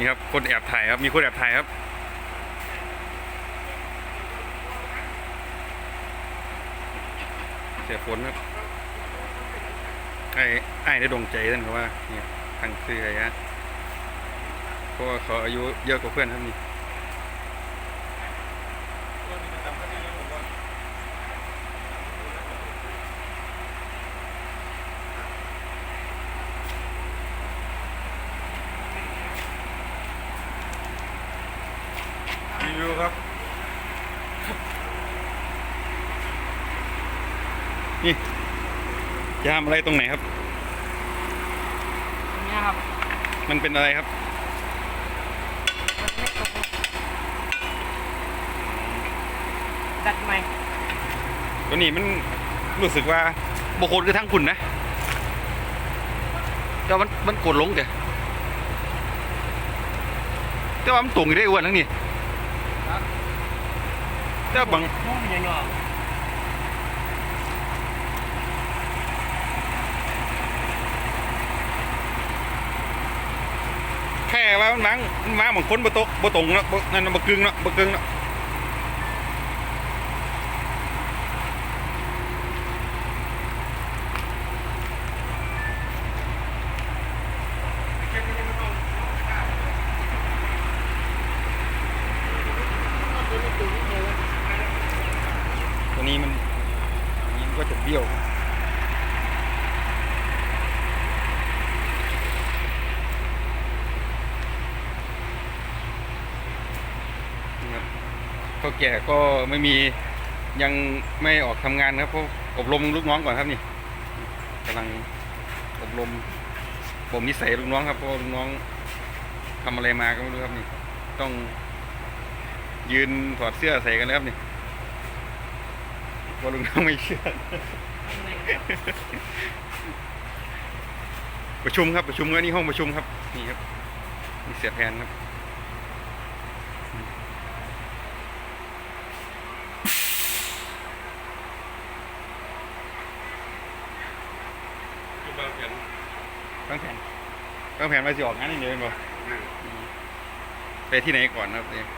นี่ครับคนแอบถ่ายครับมีคนแอบถ่ายครับเสียฝนครับไอ้ไอ้ได้ดวงใจท่านเขาว่าเนี่ยทางซื้ออะไรฮะเพราะว่าเขาอายุเยอะกว่าเพื่อนครับนี่ รีวิวครับ นี่จะทำอะไรตรงไหนครับเนี่ยครับ มันเป็นอะไรครับ ดัดใหม่ ตัวนี้มันรู้สึกว่าบางคนคือทั้งคุณนะแต่ว่ามันมันกดลงแต่แต่ว่ามันตรงอยู่ได้อ้วนทั้งนี้ แต่ว่าบางมุ่งยังงอแค่ว่ามันมั้งมันวางบางคนบ่ตกบ่ตรงเนาะบ่นั่นนะบ่กึ่งเนาะบ่กึ่งเนาะตัว นี้มันนี้มันก็จะเบี้ยวนะเท่าแก่ก็ไม่มียังไม่ออกทำงานครับเพราะอบรมลูกน้องก่อนครับนี่กำลังอบรมบ่มนิสัยลูกน้องครับเพราะลูกน้องทำอะไรมาก็ไม่รู้ครับนี่ ต้องยืนถอดเสื้อใส่กันแล้วครับนี่ เพราะลูกน้องไม่เชื่อ ประชุมครับประชุมก็นี่ห้องประชุมครับ นี่ครับนี่เสียแทนครับคือบางแผ่นตั้งแผนตั้งแผนมาสิออกงานนี่เดียวเองบ่ไปที่ไหนก่อนครับเนี่ย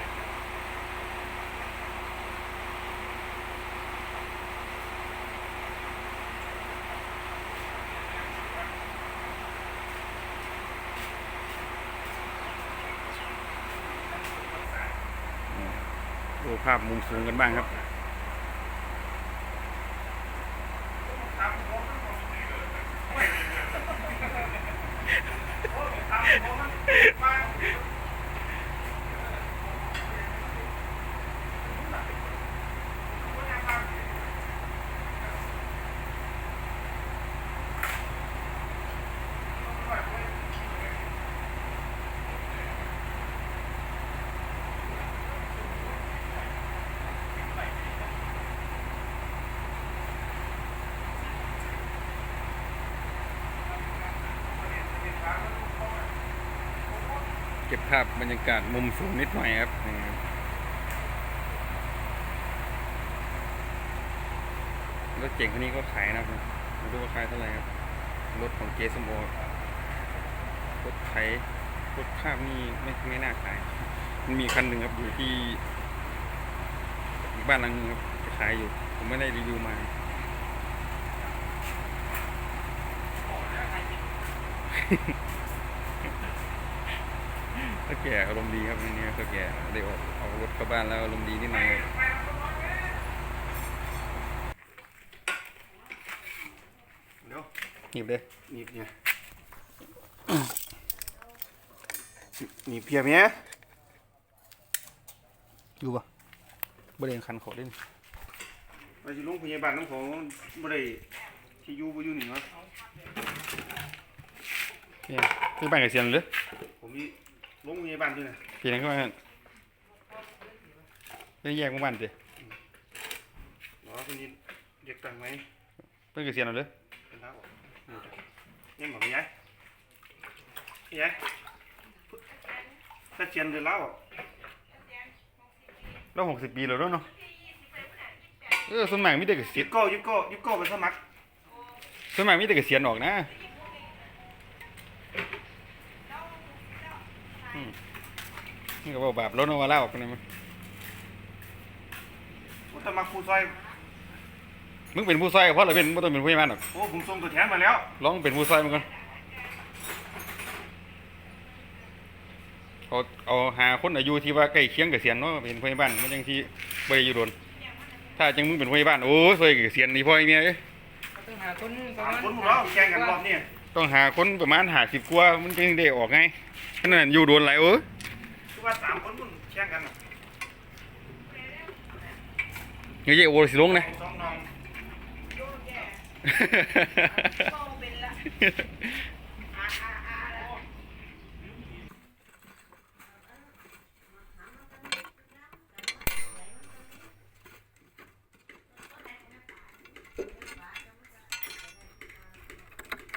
ดูภาพมุมสูงกันบ้างครับาพบรรยากาศมุมสูงนิดหน่อยครับนี่ครับรถเจ๋งคันนี้ก็ขายนะครับไม่รู้ว่าขายเท่าไหร่ครับ รถของเจสมโอรถไถรถภาพนี่ไม่ไม่น่าขาย มันมีคันหนึ่งครับอยู่ที่บ้านหลังนึงครับจะขายอยู่ ผมไม่ได้รีวิวมาถ้าแก่อารมณ์ดีครับวันนี้ถ้าแก่เดี๋ยวเอารถเข้าบ้านแล้วอารมณ์ดีนิดหน่อยครับเดี๋ยวหยิบเลยหนีบเนี่ยหนีบเพียบเนี้ยอยู่ปะบริเวณคันเขาเล่นไปที่โรงพยาบาลน้องของบ่ได้ที่อยู่บ่อยู่นี่วะเนี่ยคือบ้านกับเซียนเลยผมมี โรงพยาบาลด้วยนะพี่นั่นก็มาเรื่องแยกหมู่บ้านสิหรอคนนี้เด็กต่างไหมเพื่อนกับเซียนเอาเลยเป็นท้าบอกนี่หมอมีไงมีไงถ้าเชียนเดือนแล้วแล้วหกสิบปีแล้วด้วยเนาะเออส่วนมากมีแต่กับเซียิยนบโก้ยิบโก้ยิบโก้ไปสมัครส่วนมากมีแต่กับเซียนออกนะ นี่ก็บอกบาปรถนวาล่าออกไปเลยมั้งผมจะมาครูซอยมึงเป็นผู้ซอยกับพ่อหรือเป็นไม่ต้องเป็นผู้ใหญ่บ้านหรอกโอ้ผมส่งตัวแทนมาแล้วลองเป็นผู้ซอยมันก่อนเอาเอาหาคนอายุที่ว่าใกล้เคียงกับเสียนเนาะเป็นผู้ใหญ่บ้านมันยังที่บ่ได้อยู่โดนถ้าจังมึงเป็นผู้ใหญ่บ้านโอ้ยซอยกับเสียนนี่พ่อไอ้เมียเอ้ยต้องหาคนประสามมาณคนพวกเราแข่งกันรอบนี้ต้องหาคนประมาณหาสิบกว่ามันจึงได้ออกไงขนาดอยู่โดนหลายเออ คือว่าสามคนคุณแข่งกันน่ะเงี้ยโอ้สิลงนะ สองน้อง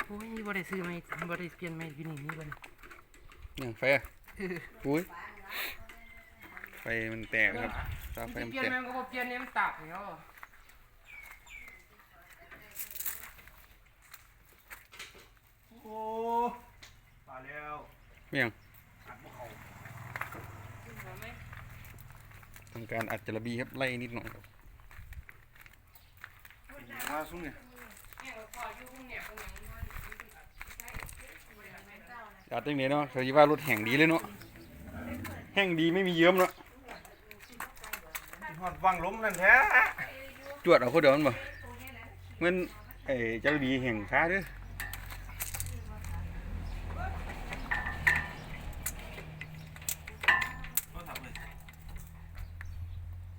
โอ้ยบ่ได้ซื้อไหมบ่ได้เปลี่ยนไหมอยู่นี่นี่บ่ได้เนี่ยไฟอะอุ้ยไฟมันแตกครับฟ้าไฟมันเปลี่ยนแตกไหมก็บ่เปลี่ยนเนี่ยมันตากแล้วโอ้มาแล้วเมี่ยง อัดพวกเขาทำการอัดจระบีครับไล่นิดหน่อยครับมาซุ้มเนี่ยอัดตั้งนี้เนาะเขาคิดว่ารถแห่งดีเลยเนาะแห่งดีไม่มีเยิ้มเนาะ หอดวังล้มนั่นแท้จวดเอาคนเดียวมันบ่เงินไอ้จระบีแห่งค้าเด้อ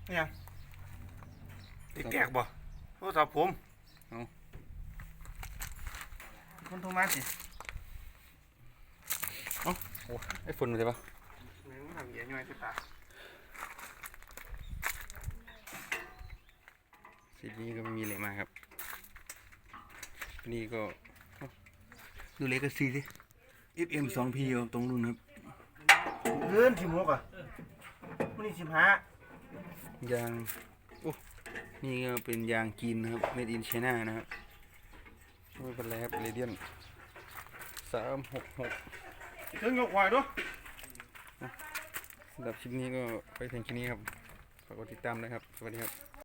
เนี่ยติดแตกบ่โทรศัพท์ผมคนโทรมาสิโอ้ไอ้ฝุ่นมันใช่ปะแม่งทำเหี้ยย่อยที่ปา กสีนี้ก็ไม่มีอะไรมากครับ นี่ก็เอ้าดูเลขก็ซีสิ FM 2 P ตรงนู้นครับเลื่อนสิบหกอะวันนี้สิบห้ายางโอ้นี่ก็เป็นยางจีนนะครับ made in China นะครับไม่เป็นไรครับเรเดียนสามหกหกถึงยกควายด้วยสำหรับคลิปนี้ก็ไปถึงแค่นี้ครับฝากกดติดตามนะครับ สวัสดีครับ